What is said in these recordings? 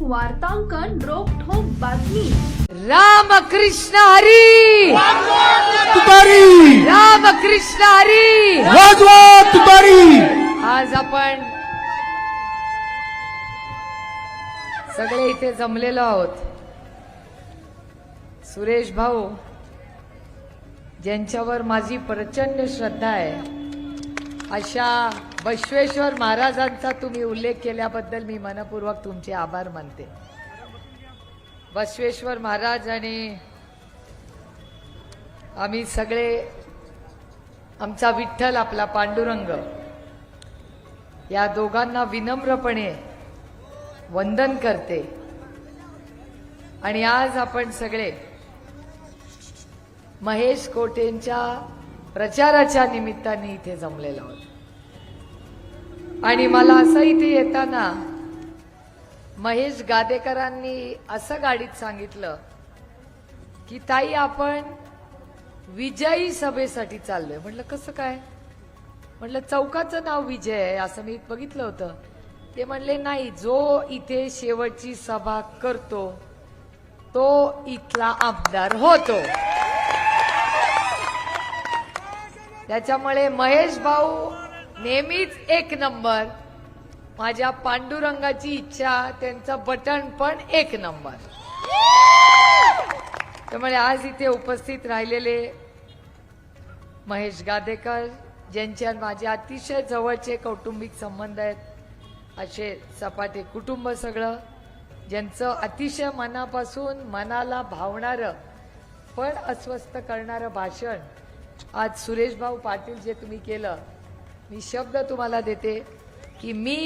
वार्तांकन रोखोक बातमी. रामकृष्ण हरी! तुतारी! रामकृष्ण हरी! वाजवा तुतारी! आज आपण सगळे इथे जमलेलो आहोत. सुरेश भाऊ ज्यांच्यावर माझी प्रचंड श्रद्धा आहे अशा बसवेश्वर महाराजांचा तुम्ही उल्लेख केल्याबद्दल मी मनपूर्वक तुमचे आभार मानते. बसवेश्वर महाराज आणि आम्ही सगळे आमचा विठ्ठल आपला पांडुरंग या दोघांना विनम्रपणे वंदन करते. आणि आज आपण सगळे महेश कोटेंच्या प्रचाराच्या निमित्ताने इथे जमलेलो आहोत. आणि मला असं इथे येताना महेश गादेकरांनी असं गाडीत सांगितलं की ताई आपण विजयी सभेसाठी चाललोय. म्हटलं कसं काय? म्हटलं चौकाचं नाव विजय आहे असं मी बघितलं होतं. ते म्हणले नाही जो इथे शेवटची सभा करतो तो इथला आमदार होतो. त्याच्यामुळे महेश भाऊ नेहमीच एक नंबर. माझ्या पांडुरंगाची इच्छा त्यांचं बटन पण एक नंबर. त्यामुळे आज इथे उपस्थित राहिलेले महेश गादेकर ज्यांचे आणि माझे अतिशय जवळचे कौटुंबिक संबंध आहेत असे सपाटे कुटुंब सगळं ज्यांचं अतिशय मनापासून मनाला भावणारं पण अस्वस्थ करणारं भाषण आज सुरेशभाऊ पाटील जे तुम्ही केलं मी शब्द तुम्हाला देते की मी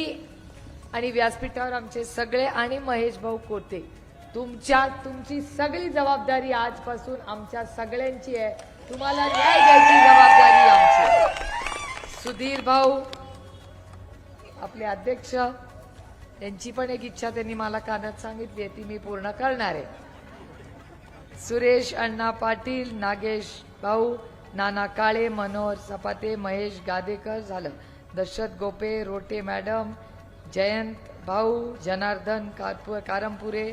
आणि व्यासपीठावर आमचे सगळे आणि महेश भाऊ कोते तुमच्या तुमची सगळी जबाबदारी आजपासून आमच्या सगळ्यांची आहे. तुम्हाला न्याय द्यायची जबाबदारी आमची सुधीर भाऊ आपले अध्यक्ष त्यांची पण एक इच्छा त्यांनी मला कानात सांगितली आहे ती मी पूर्ण करणार आहे. सुरेश अण्णा पाटील नागेश भाऊ नाना काळे मनोहर सपाते महेश गादेकर झालं. दशरथ गोपे रोटे मॅडम जयंत भाऊ जनार्दन कारपु कारमपुरे.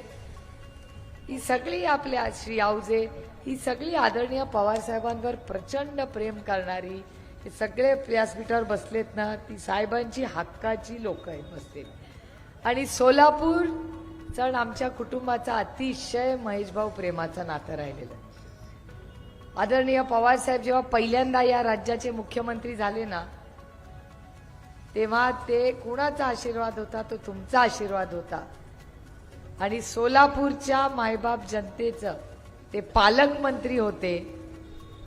ही सगळी आपल्या श्री आवजे ही सगळी आदरणीय पवारसाहेबांवर प्रचंड प्रेम करणारी हे सगळे व्यासपीठावर बसलेत ना ती साहेबांची हक्काची लोक आहेत बसलेली आणि सोलापूर चण आमच्या कुटुंबाचा अतिशय महेशभाऊ प्रेमाचं नातं राहिलेलं आहे. आदरणीय पवारसाहेब जेव्हा पहिल्यांदा या राज्याचे मुख्यमंत्री झाले ना तेव्हा ते कुणाचा आशीर्वाद होता? तो तुमचा आशीर्वाद होता. आणि सोलापूरच्या मायबाप जनतेचं ते पालकमंत्री होते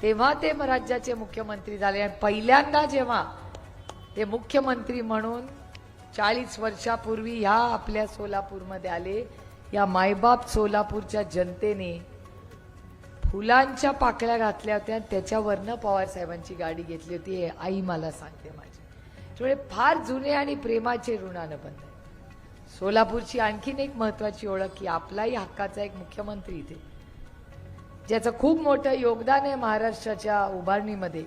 तेव्हा ते राज्याचे मुख्यमंत्री झाले. आणि पहिल्यांदा जेव्हा ते मुख्यमंत्री म्हणून चाळीस वर्षापूर्वी ह्या आपल्या सोलापूरमध्ये आले या मायबाप सोलापूरच्या जनतेने फुलांच्या पाकळ्या घातल्या होत्या त्याच्यावरनं पवार साहेबांची गाडी घेतली होती. हे आई मला सांगते माझी. त्यामुळे फार जुने आणि प्रेमाचे ऋणानं बंद आहे सोलापूरची आणखीन एक महत्वाची ओळख की आपलाही हक्काचा एक मुख्यमंत्री इथे. ज्याचं खूप मोठं योगदान आहे महाराष्ट्राच्या उभारणीमध्ये.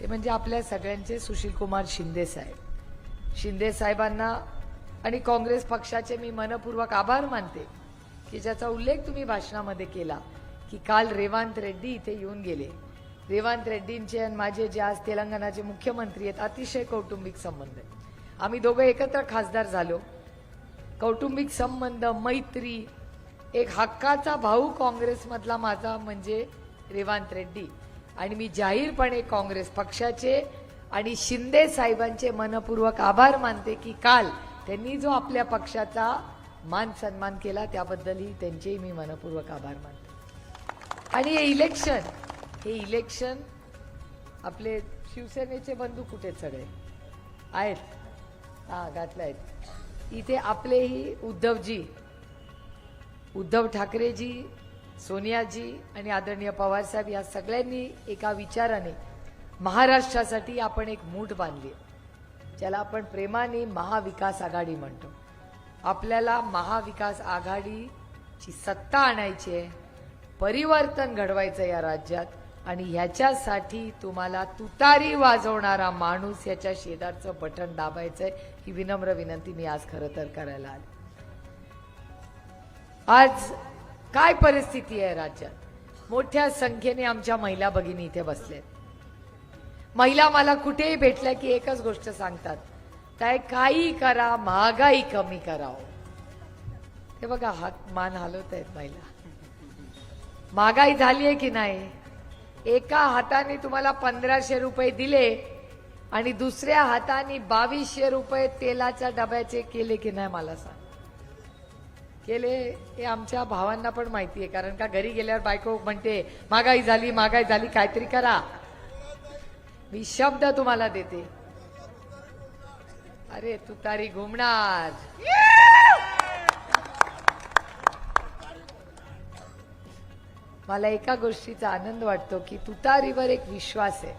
ते म्हणजे आपल्या सगळ्यांचे सुशीलकुमार शिंदे साहेब. शिंदे साहेबांना आणि काँग्रेस पक्षाचे मी मनपूर्वक आभार मानते की ज्याचा उल्लेख तुम्ही भाषणामध्ये केला. की काल रेवांत रेड्डी इथे येऊन गेले. रेवांत रेड्डींचे आणि माझे जे आज तेलंगणाचे मुख्यमंत्री आहेत अतिशय कौटुंबिक संबंध आहेत. आम्ही दोघं एकत्र खासदार झालो. कौटुंबिक संबंध मैत्री एक हक्काचा भाऊ काँग्रेसमधला माझा म्हणजे रेवांत रेड्डी. आणि मी जाहीरपणे काँग्रेस पक्षाचे आणि शिंदे साहेबांचे मनपूर्वक आभार मानते की काल त्यांनी जो आपल्या पक्षाचा मान सन्मान केला त्याबद्दलही त्यांचेही मी मनपूर्वक आभार मानते. आणि हे इलेक्शन हे इलेक्शन आपले शिवसेनेचे बंधू कुठे चढे सगळे? आहेत. हा घातले आहेत. इथे आपलेही उद्धवजी उद्धव ठाकरेजी सोनियाजी आणि आदरणीय पवारसाहेब या सगळ्यांनी एका विचाराने महाराष्ट्रासाठी आपण एक मूठ बांधली ज्याला आपण प्रेमाने महाविकास आघाडी म्हणतो. आपल्याला महाविकास आघाडीची सत्ता आणायची आहे. परिवर्तन घडवायचं या राज्यात आणि ह्याच्यासाठी तुम्हाला तुतारी वाजवणारा माणूस याच्या शेजारचं बटन दाबायचंय ही विनम्र विनंती मी आज खरं तर करायला आले. आज काय परिस्थिती आहे राज्यात? मोठ्या संख्येने आमच्या महिला भगिनी इथे बसल्यात महिला मला कुठेही भेटल्या की एकच गोष्ट सांगतात. काय काही करा महागाई कमी करावं. ते बघा हात मान हलवत आहेत महिला. महागाई झाली आहे की नाही? एका हाताने तुम्हाला पंधराशे रुपये दिले आणि दुसऱ्या हाताने बावीसशे रुपये तेलाच्या डब्याचे केले की नाही मला सांग? केले हे आमच्या भावांना पण माहिती आहे कारण का घरी गेल्यावर बायको म्हणते महागाई झाली महागाई झाली काहीतरी करा. मी शब्द तुम्हाला देते. अरे तुतारी घुमणार. मला एका गोष्टीचा आनंद वाटतो की तुतारीवर एक विश्वास आहे.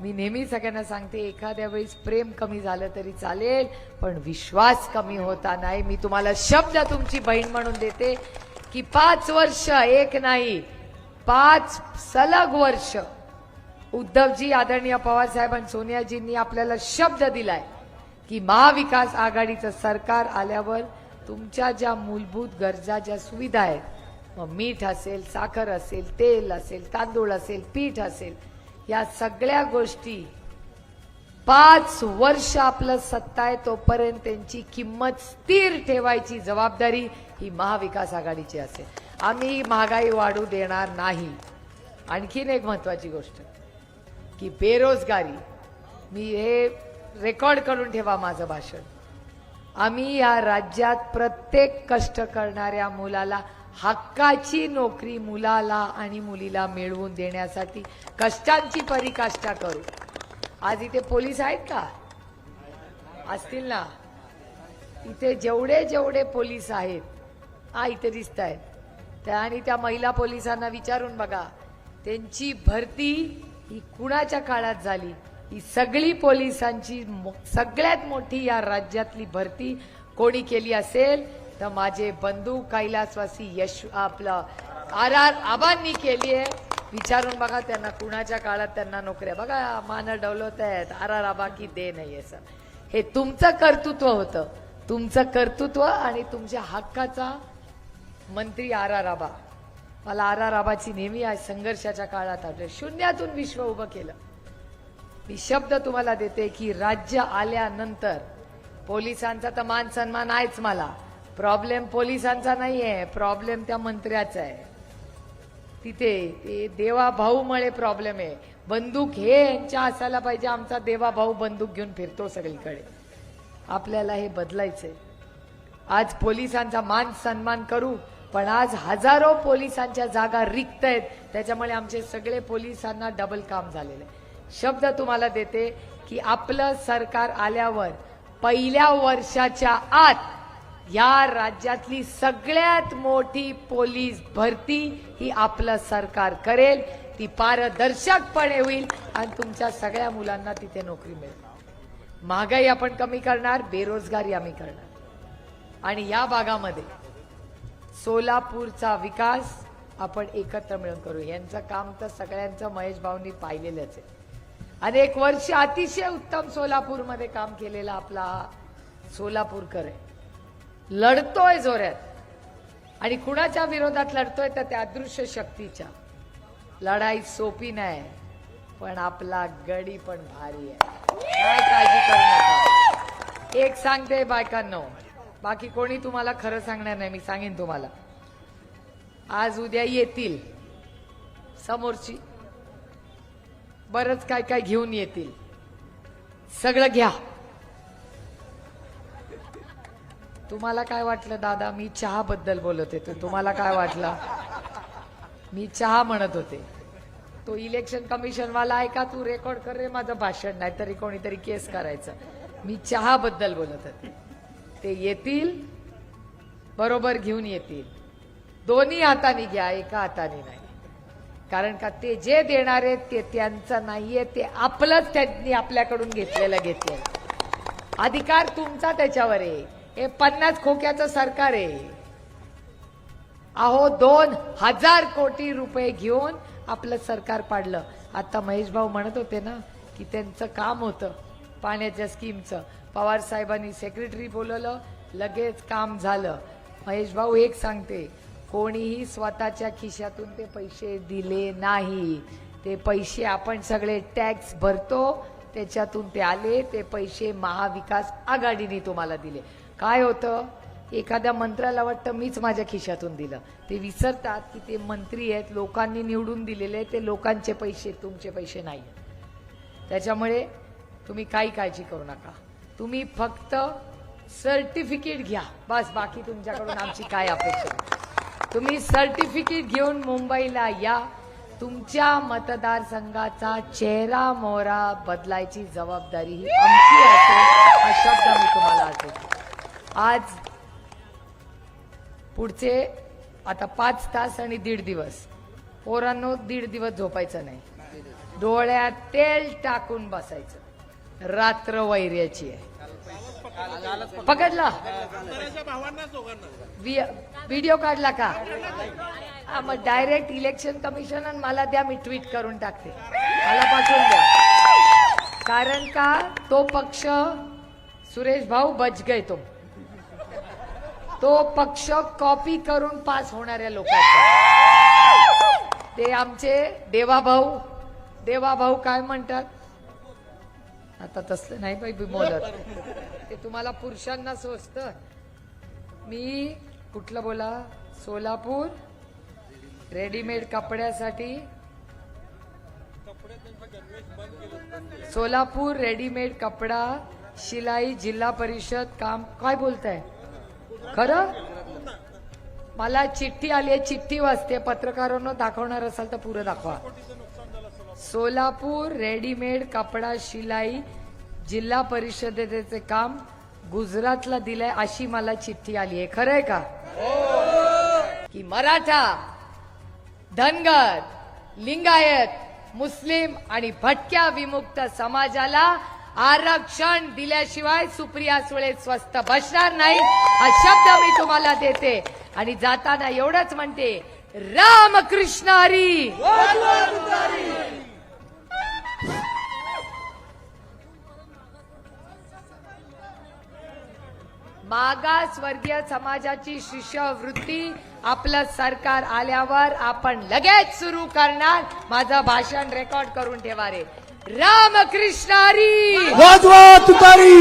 मी नेहमी सगळ्यांना सांगते एखाद्या वेळेस प्रेम कमी झालं तरी चालेल पण विश्वास कमी होता नाही. मी तुम्हाला शब्द तुमची बहीण म्हणून देते की पाच वर्ष एक नाही पाच सलग वर्ष. उद्धवजी आदरणीय पवारसाहेब आणि सोनियाजींनी आपल्याला शब्द दिलाय की महाविकास आघाडीचं सरकार आल्यावर तुमच्या ज्या मूलभूत गरजा ज्या सुविधा आहेत मीठ असेल साखर असेल तेल असेल तांदूळ असेल पीठ असेल या सगळ्या गोष्टी पाच वर्ष आपलं सत्ता आहे तोपर्यंत त्यांची किंमत स्थिर ठेवायची जबाबदारी ही महाविकास आघाडीची असेल. आम्ही महागाई वाढू देणार नाही. आणखीन एक महत्वाची गोष्ट की बेरोजगारी मी हे रेकॉर्ड करून ठेवा माझं भाषण. आम्ही या राज्यात प्रत्येक कष्ट करणाऱ्या मुलाला हक्काची नोकरी मुलाला आणि मुलीला मिळवून देण्यासाठी कष्टांची परिकाष्ठा करू. आज इथे पोलीस आहेत का? असतील ना? इथे जेवढे जेवढे पोलीस आहेत हा इथे दिसत आहेत त्या आणि त्या महिला पोलिसांना विचारून बघा. त्यांची भरती ही कुणाच्या काळात झाली? ही सगळी पोलिसांची मो- सगळ्यात मोठी या राज्यातली भरती कोणी केली असेल? तर माझे बंधू कैलासवासी यश आपलं आर आर आबांनी केली आहे. विचारून बघा त्यांना कुणाच्या काळात त्यांना नोकऱ्या. बघा मान डवलत आहेत. आर आर आबा की दे नाही असं हे तुमचं कर्तृत्व होतं. तुमचं कर्तृत्व आणि तुमच्या हक्काचा मंत्री आर आर आबा. मला आर आर आबाची नेहमी आज संघर्षाच्या काळात आठवते शून्यातून विश्व उभं केलं. मी शब्द तुम्हाला देते की राज्य आल्यानंतर पोलिसांचा तर मान सन्मान आहेच मला. प्रॉब्लेम पोलिसांचा नाहीये प्रॉब्लेम त्या मंत्र्याचा आहे. तिथे ते देवा भाऊ मळे प्रॉब्लेम आहे. बंदूक हे यांच्या असायला पाहिजे आमचा देवा भाऊ बंदूक घेऊन फिरतो सगळीकडे. आपल्याला हे बदलायचंय. आज पोलिसांचा मान सन्मान करू पण आज हजारो पोलिसांच्या जागा रिक्त आहेत. त्याच्यामुळे आमचे सगळे पोलिसांना डबल काम झालेलं आहे. शब्द तुम्हाला देते की आपलं सरकार आल्यावर पहिल्या वर्षाच्या आत या राज्यातली सगळ्यात मोठी पोलीस भरती ही आपलं सरकार करेल. ती पारदर्शकपणे होईल आणि तुमच्या सगळ्या मुलांना तिथे नोकरी मिळेल. महागाई आपण कमी करणार बेरोजगारी आम्ही करणार. आणि या भागामध्ये सोलापूरचा विकास आपण एकत्र मिळून करू. यांचं काम तर सगळ्यांचं महेश भाऊंनी पाहिलेलंच आहे. अनेक वर्ष अतिशय उत्तम सोलापूरमध्ये काम केलेला आपला सोलापूरकर आहे. लढतोय जोऱ्यात आणि कुणाच्या विरोधात लढतोय तर त्या अदृश्य शक्तीच्या. लढाई सोपी नाही पण आपला गडी पण भारी आहे. काय काळजी करू नका. एक सांगते बायकांनो बाकी कोणी तुम्हाला खरं सांगणार नाही मी सांगेन तुम्हाला. आज उद्या येतील समोरची. बरंच काय काय घेऊन येतील. सगळं घ्या. तुम्हाला काय वाटलं दादा? मी चहा बद्दल बोलत होते. तुम्हाला काय वाटलं? मी चहा म्हणत होते. तो इलेक्शन कमिशन वाला आहे का तू रेकॉर्ड कर रे माझं भाषण. नाही तरी कोणीतरी केस करायचं. मी चहा बद्दल बोलत होते. ते येतील बरोबर घेऊन येतील. दोन्ही हाताने घ्या एका हाताने नाही. कारण का ते जे देणार आहेत ते त्यांचं नाहीये ते आपलंच त्यांनी आपल्याकडून घेतलेलं घेतलेलं अधिकार तुमचा त्याच्यावर आहे. हे पन्नास खोक्याचं सरकार आहे. अहो दोन हजार कोटी रुपये घेऊन आपलं सरकार पाडलं. आता महेश भाऊ म्हणत होते ना की त्यांचं काम होतं पाण्याच्या स्कीमचं. पवार साहेबांनी सेक्रेटरी बोलवलं लगेच काम झालं. महेश भाऊ एक सांगते कोणीही स्वतःच्या खिशातून ते पैसे दिले नाही. ते पैसे आपण सगळे टॅक्स भरतो त्याच्यातून ते आले ते पैसे महाविकास आघाडीने तुम्हाला दिले. काय होतं? एखाद्या मंत्र्याला वाटतं मीच माझ्या खिशातून दिलं. ते विसरतात की ते मंत्री आहेत लोकांनी निवडून दिलेले ते लोकांचे पैसे तुमचे पैसे नाही त्याच्यामुळे तुम्ही काही काळजी करू नका. तुम्ही फक्त सर्टिफिकेट घ्या. बस बाकी तुमच्याकडून आमची काय अपेक्षा तुम्ही सर्टिफिकेट घेऊन मुंबईला या. तुमच्या मतदारसंघाचा चेहरा मोहरा बदलायची जबाबदारी ही आमची असेल हा शब्द मी तुम्हाला आठवतो आज पुढचे आता पाच तास आणि दीड दिवस. पोरांनो दीड दिवस झोपायचं नाही. डोळ्यात तेल टाकून बसायचं. रात्र वैर्याची आहे. पकडला? वि- व्हिडिओ काढला का? हा, मग डायरेक्ट इलेक्शन कमिशन आणि मला द्या मी ट्विट करून टाकते. मला पाठवून द्या. कारण का तो पक्ष सुरेश भाऊ बच गए तो. तो पक्ष कॉपी करून पास होणाऱ्या लोकांचा. ते आमचे देवाभाऊ देवाभाऊ काय म्हणतात? आता तसलं नाही बाई बोलत ते तुम्हाला पुरुषांना सोचत मी कुठलं बोला? सोलापूर. रेडीमेड कपड्यासाठी सोलापूर रेडीमेड कपडा शिलाई जिल्हा परिषद काम काय बोलताय? खरं? मला चिठ्ठी आली आहे चिठ्ठी वाचते. पत्रकारांना दाखवणार असाल तर पुरं दाखवा. सोलापूर रेडीमेड कपडा शिलाई जिल्हा परिषदेचे काम गुजरातला दिलंय अशी मला चिठ्ठी आली आहे. खरंय का? की मराठा धनगर लिंगायत मुस्लिम आणि भटक्या विमुक्त समाजाला आरक्षण दिल्याशिवाय सुप्रिया सुळे स्वस्त बसणार नाही हा शब्द मी तुम्हाला देते. आणि जाताना एवढंच म्हणते रामकृष्ण हरी! मागासवर्गीय समाजाची शिष्यवृत्ती आपलं सरकार आल्यावर आपण लगेच सुरू करणार. माझं भाषण रेकॉर्ड करून ठेवा रे. रामकृष्ण हरी वाजवा तुतारी!